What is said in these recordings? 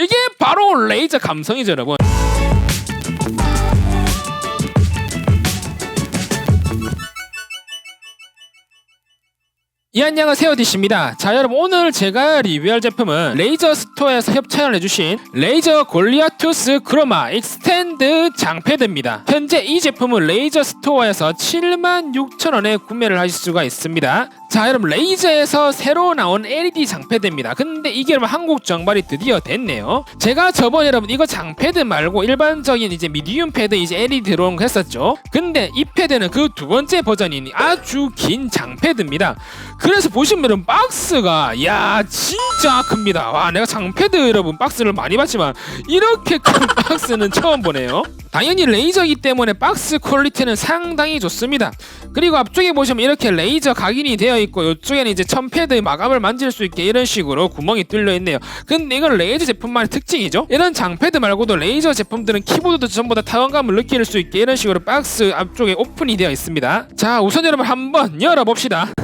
이게 바로 레이저 감성이죠 여러분 이 안녕하세요 디씨입니다. 자 여러분 오늘 제가 리뷰할 제품은 레이저 스토어에서 협찬을 해주신 레이저 골리아투스 크로마 익스텐드 장패드입니다. 현재 이 제품은 레이저 스토어에서 76,000원에 구매를 하실 수가 있습니다. 자 여러분 레이저에서 새로 나온 LED 장패드입니다. 근데 이게 여러분 한국 정발이 드디어 됐네요. 제가 저번에 여러분 이거 장패드 말고 일반적인 이제 미디움 패드 이제 LED 들어온 거 했었죠? 근데 이 패드는 그 두 번째 버전인 아주 긴 장패드입니다 그래서 보시면 여러분 박스가 야 진짜 큽니다. 와 내가 장패드 여러분 박스를 많이 봤지만 이렇게 큰 박스는 처음 보네요. 당연히 레이저이기 때문에 박스 퀄리티는 상당히 좋습니다. 그리고 앞쪽에 보시면 이렇게 레이저 각인이 되어 있고 이쪽에는 이제 첨패드 마감을 만질 수 있게 이런 식으로 구멍이 뚫려 있네요. 근데 이건 레이저 제품만의 특징이죠? 이런 장패드 말고도 레이저 제품들은 키보드도 전부 다 타원감을 느낄 수 있게 이런 식으로 박스 앞쪽에 오픈이 되어 있습니다. 자 우선 여러분 한번 열어봅시다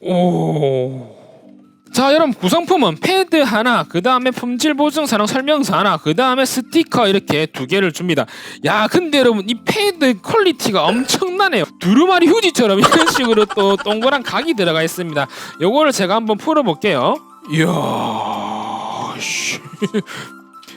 오. 자 여러분 구성품은 패드 하나 그 다음에 품질 보증 사용 설명서 하나 그 다음에 스티커 이렇게 두 개를 줍니다. 야 근데 여러분 이 패드 퀄리티가 엄청나네요. 두루마리 휴지처럼 이런 식으로 또 동그란 각이 들어가 있습니다. 요거를 제가 한번 풀어볼게요. 이야 씨.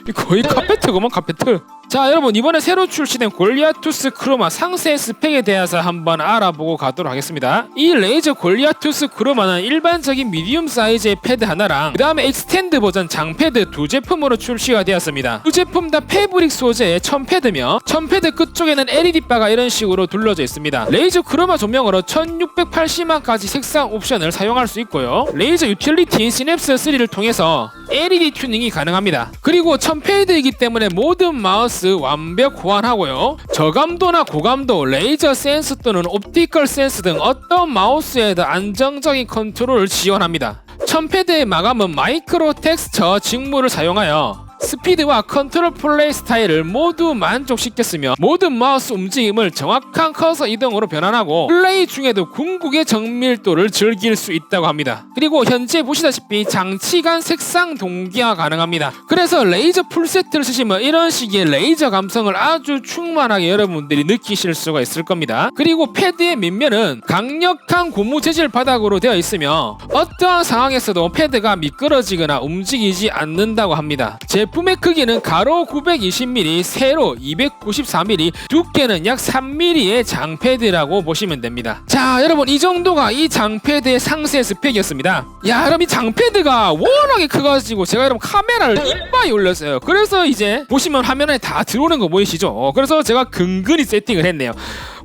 거의 카페트구먼 카페트 자 여러분 이번에 새로 출시된 골리아투스 크로마 상세 스펙에 대해서 한번 알아보고 가도록 하겠습니다. 이 레이저 골리아투스 크로마는 일반적인 미디움 사이즈의 패드 하나랑 그 다음에 익스텐드 버전 장패드 두 제품으로 출시가 되었습니다. 두 제품 다 패브릭 소재의 첨패드며 첨패드 끝쪽에는 LED바가 이런 식으로 둘러져 있습니다. 레이저 크로마 조명으로 1680만까지 색상 옵션을 사용할 수 있고요. 레이저 유틸리티인 시냅스 3를 통해서 LED 튜닝이 가능합니다. 그리고 첨패드이기 때문에 모든 마우스 완벽 호환하고요. 저감도나 고감도, 레이저 센스 또는 옵티컬 센스 등 어떤 마우스에도 안정적인 컨트롤을 지원합니다. 첨패드의 마감은 마이크로 텍스처 직무를 사용하여 스피드와 컨트롤 플레이 스타일을 모두 만족시켰으며 모든 마우스 움직임을 정확한 커서 이동으로 변환하고 플레이 중에도 궁극의 정밀도를 즐길 수 있다고 합니다. 그리고 현재 보시다시피 장치간 색상 동기화 가능합니다. 그래서 레이저 풀세트를 쓰시면 이런 식의 레이저 감성을 아주 충만하게 여러분들이 느끼실 수가 있을 겁니다. 그리고 패드의 밑면은 강력한 고무 재질 바닥으로 되어 있으며 어떠한 상황에서도 패드가 미끄러지거나 움직이지 않는다고 합니다. 제품 의 크기는 가로 920mm, 세로 294mm, 두께는 약 3mm의 장패드라고 보시면 됩니다. 자, 여러분 이 정도가 이 장패드의 상세 스펙이었습니다. 야, 여러분 이 장패드가 워낙에 커가지고 제가 여러분 카메라를 이빨이 올렸어요. 그래서 이제 보시면 화면에 다 들어오는 거 보이시죠? 어, 그래서 제가 근근히 세팅을 했네요.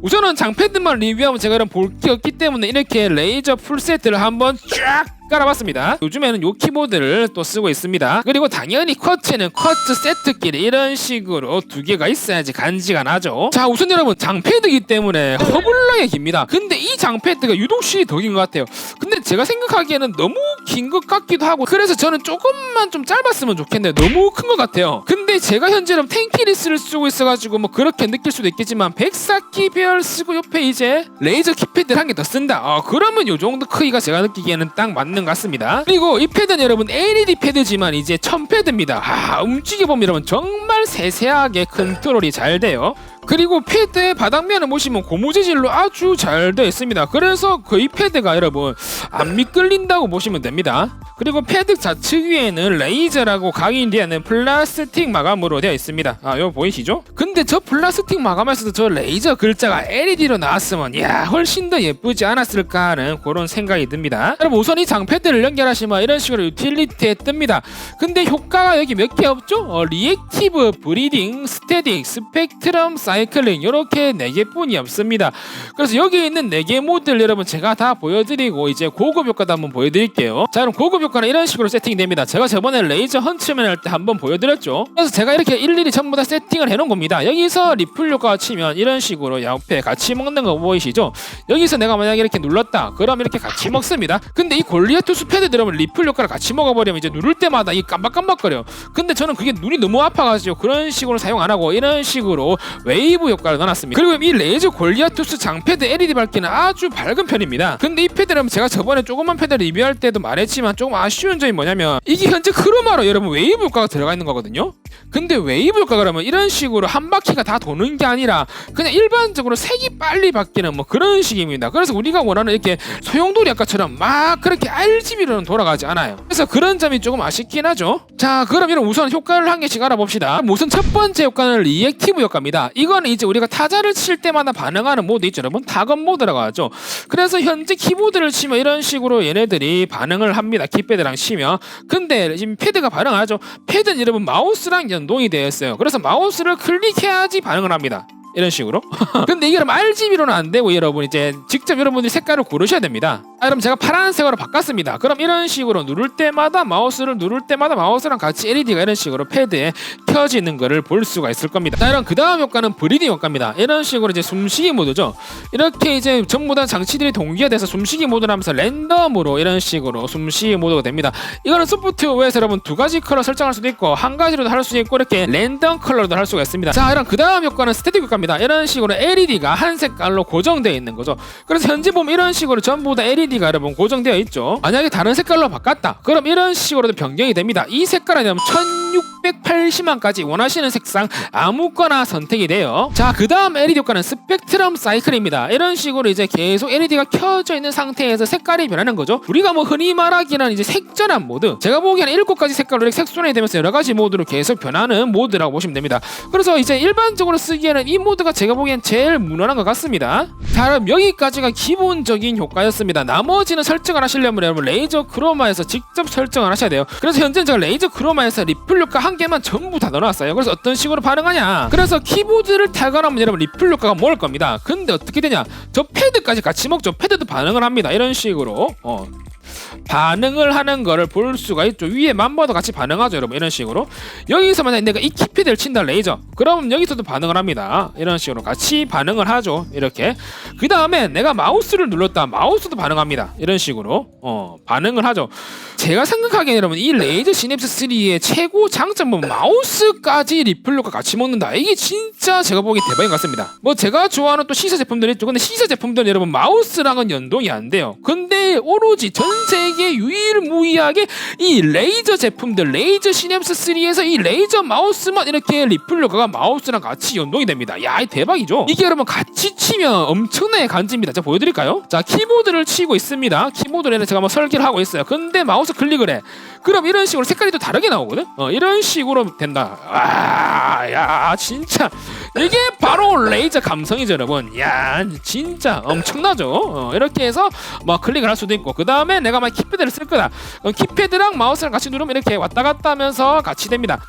우선은 장패드만 리뷰하면 제가 이런 볼게 없기 때문에 이렇게 레이저 풀세트를 한번 쫙 깔아봤습니다. 요즘에는 요 키보드를 또 쓰고 있습니다. 그리고 당연히 쿼츠는 쿼츠 세트끼리 이런 식으로 두 개가 있어야지 간지가 나죠. 자 우선 여러분 장패드이기 때문에 허블나게 깁니다. 근데 이 장패드가 유독실이 더긴 것 같아요. 근데 제가 생각하기에는 너무 긴 것 같기도 하고 그래서 저는 조금만 좀 짧았으면 좋겠네요. 너무 큰 것 같아요. 근데 제가 현재는 탱키리스를 쓰고 있어가지고 뭐 그렇게 느낄 수도 있겠지만 104키 배열 쓰고 옆에 이제 레이저 키패드를 한 개 더 쓴다. 어, 그러면 요 정도 크기가 제가 느끼기에는 딱 맞는 것 같습니다. 그리고 이 패드는 여러분 LED 패드지만 이제 천 패드입니다. 아, 움직여보면 여러분 정말 세세하게 컨트롤이 잘 돼요. 그리고 패드의 바닥면을 보시면 고무 재질로 아주 잘 되어 있습니다. 그래서 그 이 패드가 여러분 안 미끌린다고 보시면 됩니다. 그리고 패드 좌측 위에는 레이저라고 각인되는 플라스틱 마감 으로 되어 있습니다. 아, 이거 보이시죠? 근데 저 플라스틱 마감에서도 저 레이저 글자가 LED로 나왔으면 야 훨씬 더 예쁘지 않았을까 하는 그런 생각이 듭니다. 여러분 우선 이 장패드를 연결하시면 이런 식으로 유틸리티에 뜹니다. 근데 효과가 여기 몇 개 없죠? 어, 리액티브, 브리딩, 스테딕, 스펙트럼, 사이클링 이렇게 네 개뿐이 없습니다. 그래서 여기 있는 네개 모델 여러분 제가 다 보여드리고 이제 고급 효과도 한번 보여드릴게요. 자 그럼 고급 효과는 이런 식으로 세팅됩니다. 제가 저번에 레이저 헌츠맨 할 때 한번 보여드렸죠. 그래서 제가 이렇게 일일이 전부 다 세팅을 해놓은 겁니다. 여기서 리플 효과 치면 이런 식으로 옆에 같이 먹는 거 보이시죠? 여기서 내가 만약에 이렇게 눌렀다. 그럼 이렇게 같이 먹습니다. 근데 이 골리아투스 패드 들으면 리플 효과를 같이 먹어버리면 이제 누를 때마다 이 깜박깜박거려. 근데 저는 그게 눈이 너무 아파가지고 그런 식으로 사용 안 하고 이런 식으로 웨이 웨이브 효과를 넣어놨습니다. 그리고 이 레이저 골리아투스 장패드 LED 밝기는 아주 밝은 편입니다. 근데 이 패드는 제가 저번에 조그만 패드 리뷰할 때도 말했지만 조금 아쉬운 점이 뭐냐면 이게 현재 크로마로 여러분 웨이브 효과가 들어가 있는 거거든요. 근데 웨이브 효과 그러면 이런 식으로 한 바퀴가 다 도는 게 아니라 그냥 일반적으로 색이 빨리 바뀌는 뭐 그런 식입니다. 그래서 우리가 원하는 이렇게 소용돌이 아까처럼 막 그렇게 RGB로는 돌아가지 않아요. 그래서 그런 점이 조금 아쉽긴 하죠. 자, 그럼 이런 우선 효과를 한 개씩 알아봅시다. 우선 첫 번째 효과는 리액티브 효과입니다. 이거는 이제 우리가 타자를 칠 때마다 반응하는 모드 있죠, 여러분. 타건 모드라고 하죠. 그래서 현재 키보드를 치면 이런 식으로 얘네들이 반응을 합니다. 키패드랑 치면. 근데 지금 패드가 반응하죠. 패드는 여러분 마우스랑 연동이 되어 있어요. 그래서 마우스를 클릭해야지 반응을 합니다. 이런 식으로. 근데 이게 그럼 RGB로는 안 되고 여러분 이제 직접 여러분들이 색깔을 고르셔야 됩니다. 아, 그럼 제가 파란색으로 바꿨습니다. 그럼 이런 식으로 누를 때마다 마우스를 누를 때마다 마우스랑 같이 LED가 이런 식으로 패드에 켜지는 것을 볼 수가 있을 겁니다. 자, 그럼 그 다음 효과는 브리딩 효과입니다. 이런 식으로 이제 숨쉬기 모드죠. 이렇게 이제 전부 다 장치들이 동기화 돼서 숨쉬기 모드를 하면서 랜덤으로 이런 식으로 숨쉬기 모드가 됩니다. 이거는 소프트웨어에서 여러분 두 가지 컬러 설정할 수도 있고 한 가지로도 할 수 있고 이렇게 랜덤 컬러도 할 수가 있습니다. 자, 그럼 그 다음 효과는 스태틱 효과입니다. 이런 식으로 LED가 한 색깔로 고정되어 있는 거죠. 그래서 현재 보면 이런 식으로 전부 다 LED 가 여러분 고정되어 있죠. 만약에 다른 색깔로 바꿨다. 그럼 이런 식으로도 변경이 됩니다. 이 색깔은 여러분 1680만까지 원하시는 색상 아무거나 선택이 돼요. 자, 그 다음 LED 효과는 스펙트럼 사이클입니다. 이런 식으로 이제 계속 LED가 켜져 있는 상태에서 색깔이 변하는 거죠. 우리가 뭐 흔히 말하기는 이제 색전환 모드. 제가 보기에는 일곱 가지 색깔로 이렇게 색소환이 되면서 여러 가지 모드로 계속 변하는 모드라고 보시면 됩니다. 그래서 이제 일반적으로 쓰기에는 이 모드가 제가 보기엔 제일 무난한 것 같습니다. 자, 그럼 여기까지가 기본적인 효과였습니다. 나머지는 설정을 하시려면 여러분 레이저 크로마에서 직접 설정을 하셔야 돼요. 그래서 현재 제가 레이저 크로마에서 리플 효과 한 개만 전부 다 넣어놨어요. 그래서 어떤 식으로 반응하냐? 그래서 키보드를 타건하면 여러분 리플 효과가 모을 겁니다. 근데 어떻게 되냐? 저 패드까지 같이 먹죠. 패드도 반응을 합니다. 이런 식으로. 어. 반응을 하는 거를 볼 수가 있죠. 위에만 봐도 같이 반응하죠, 여러분. 이런 식으로. 여기서 만약 내가 이 키패드를 친다 레이저. 그럼 여기서도 반응을 합니다. 이런 식으로 같이 반응을 하죠. 이렇게. 그 다음에 내가 마우스를 눌렀다. 마우스도 반응합니다. 이런 식으로. 어, 반응을 하죠. 제가 생각하기에는 여러분 이 레이저 시냅스 3의 최고 장점은 마우스까지 리플로가 같이 먹는다. 이게 진짜 제가 보기엔 대박인 것 같습니다. 뭐 제가 좋아하는 또 시사 제품들이 있죠. 근데 시사 제품들은 여러분 마우스랑은 연동이 안 돼요. 근데 오로지 전 세계 유일무이하게 이 레이저 제품들 레이저 시냅스 3에서 이 레이저 마우스만 이렇게 리플로가 마우스랑 같이 연동이 됩니다. 야, 이 대박이죠. 이게 여러분 같이 치면 엄청나게 간지입니다. 제가 보여드릴까요? 자, 키보드를 치고 있습니다. 키보드를 제가 뭐 설계를 하고 있어요. 근데 마우스 클릭을 해. 그럼 이런 식으로 색깔이 또 다르게 나오거든. 어, 이런 식으로 된다. 아, 야, 진짜 이게 바로 레이저 감성이죠, 여러분. 야, 진짜 엄청나죠. 어, 이렇게 해서 뭐 클릭을 할 수도 있고, 그 다음에 내가 막 키패드를 쓸 거다. 그럼 키패드랑 마우스랑 같이 누르면 이렇게 왔다 갔다 하면서 같이 됩니다.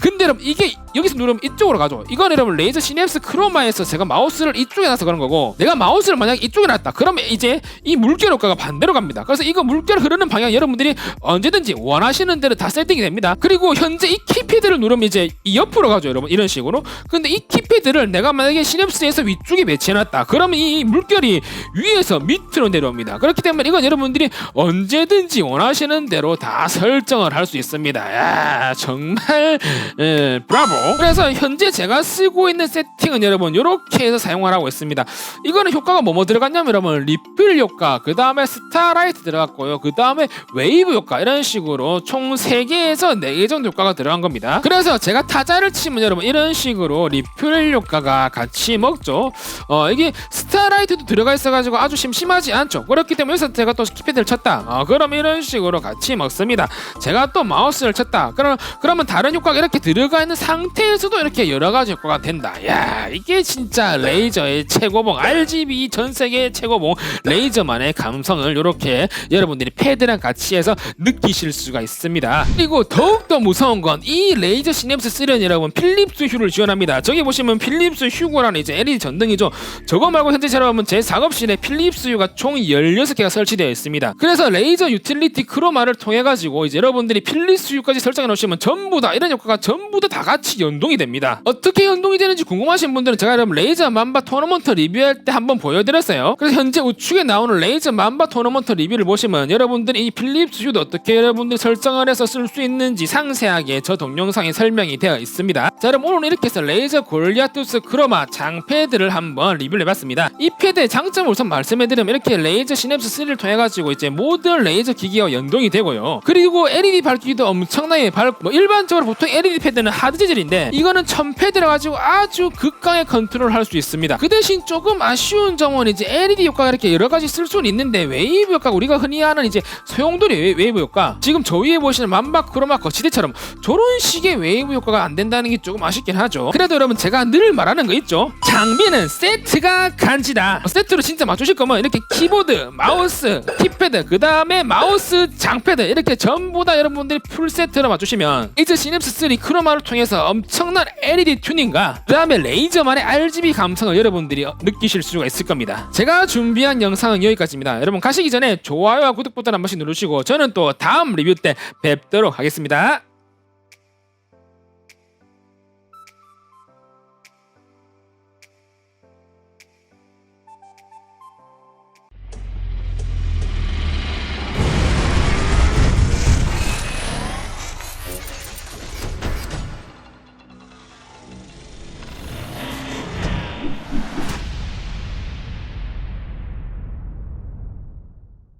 근데 여러분 이게 여기서 누르면 이쪽으로 가죠. 이건 여러분 레이저 시냅스 크로마에서 제가 마우스를 이쪽에 놔서 그런 거고 내가 마우스를 만약 이쪽에 놨다. 그러면 이제 이 물결 효과가 반대로 갑니다. 그래서 이거 물결 흐르는 방향 여러분들이 언제든지 원하시는 대로 다 세팅이 됩니다. 그리고 현재 이 키패드를 누르면 이제 이 옆으로 가죠, 여러분 이런 식으로. 근데 이 키 패드를 내가 만약에 시냅스에서 위쪽에 배치해놨다. 그러면 이 물결이 위에서 밑으로 내려옵니다. 그렇기 때문에 이건 여러분들이 언제든지 원하시는 대로 다 설정을 할 수 있습니다. 야 정말 예, 브라보. 그래서 현재 제가 쓰고 있는 세팅은 여러분 이렇게 해서 사용을 하고 있습니다. 이거는 효과가 뭐뭐 들어갔냐면 여러분 리필 효과, 그 다음에 스타라이트 들어갔고요. 그 다음에 웨이브 효과 이런 식으로 총 3개에서 4개 정도 효과가 들어간 겁니다. 그래서 제가 타자를 치면 여러분 이런 식으로 리필 효과가 같이 먹죠. 어, 이게 스타라이트도 들어가 있어가지고 아주 심심하지 않죠. 그렇기 때문에 여기서 제가 또 키패드를 쳤다. 어, 그럼 이런 식으로 같이 먹습니다. 제가 또 마우스를 쳤다. 그럼 그러면 다른 효과가 이렇게 들어가 있는 상태에서도 이렇게 여러 가지 효과가 된다. 야 이게 진짜 레이저의 최고봉 RGB 전 세계 최고봉 레이저만의 감성을 이렇게 여러분들이 패드랑 같이 해서 느끼실 수가 있습니다. 그리고 더욱 더 무서운 건 이 레이저 시냅스 3는 여러분 필립스 휴를 지원합니다. 저기 보시 면 필립스 휴고라는 이제 LED 전등이죠. 저거 말고 현재 여러분 제 작업실에 필립스 휴가 총 16개가 설치되어 있습니다. 그래서 레이저 유틸리티 크로마를 통해 가지고 이제 여러분들이 필립스 휴까지 설정해 놓으시면 전부 다 이런 효과가 전부 다 다 같이 연동이 됩니다. 어떻게 연동이 되는지 궁금하신 분들은 제가 여러분 레이저 만바 토너먼트 리뷰할 때 한번 보여드렸어요. 그래서 현재 우측에 나오는 레이저 만바 토너먼트 리뷰를 보시면 여러분들이 이 필립스 휴도 어떻게 여러분들이 설정을 해서 쓸 수 있는지 상세하게 저 동영상에 설명이 되어 있습니다. 자 여러분 오늘 이렇게 해서 레이저 골 리아투스 크로마 장패드를 한번 리뷰를 해봤습니다. 이 패드의 장점을 우선 말씀해드리면 이렇게 레이저 시냅스 3를 통해 가지고 이제 모든 레이저 기기와 연동이 되고요. 그리고 LED 밝기도 엄청나게 밝고 뭐 일반적으로 보통 LED 패드는 하드 재질인데 이거는 천 패드라 가지고 아주 극강의 컨트롤 할수 있습니다. 그 대신 조금 아쉬운 점은 이제 LED 효과가 이렇게 여러 가지 쓸 수는 있는데 웨이브 효과 우리가 흔히 아는 이제 소용돌이 웨- 웨이브 효과 지금 저 위에 보시는 만바 크로마 거치대처럼 저런 식의 웨이브 효과가 안 된다는 게 조금 아쉽긴 하죠. 그래도 여러분 제가 늘 말하는 거 있죠. 장비는 세트가 간지다. 세트로 진짜 맞추실 거면 이렇게 키보드, 마우스, 키패드, 그 다음에 마우스, 장패드 이렇게 전부 다 여러분들이 풀 세트로 맞추시면 이제 시냅스 3 크로마를 통해서 엄청난 LED 튜닝과 그 다음에 레이저만의 RGB 감성을 여러분들이 느끼실 수가 있을 겁니다. 제가 준비한 영상은 여기까지입니다. 여러분 가시기 전에 좋아요와 구독 버튼 한 번씩 누르시고 저는 또 다음 리뷰 때 뵙도록 하겠습니다.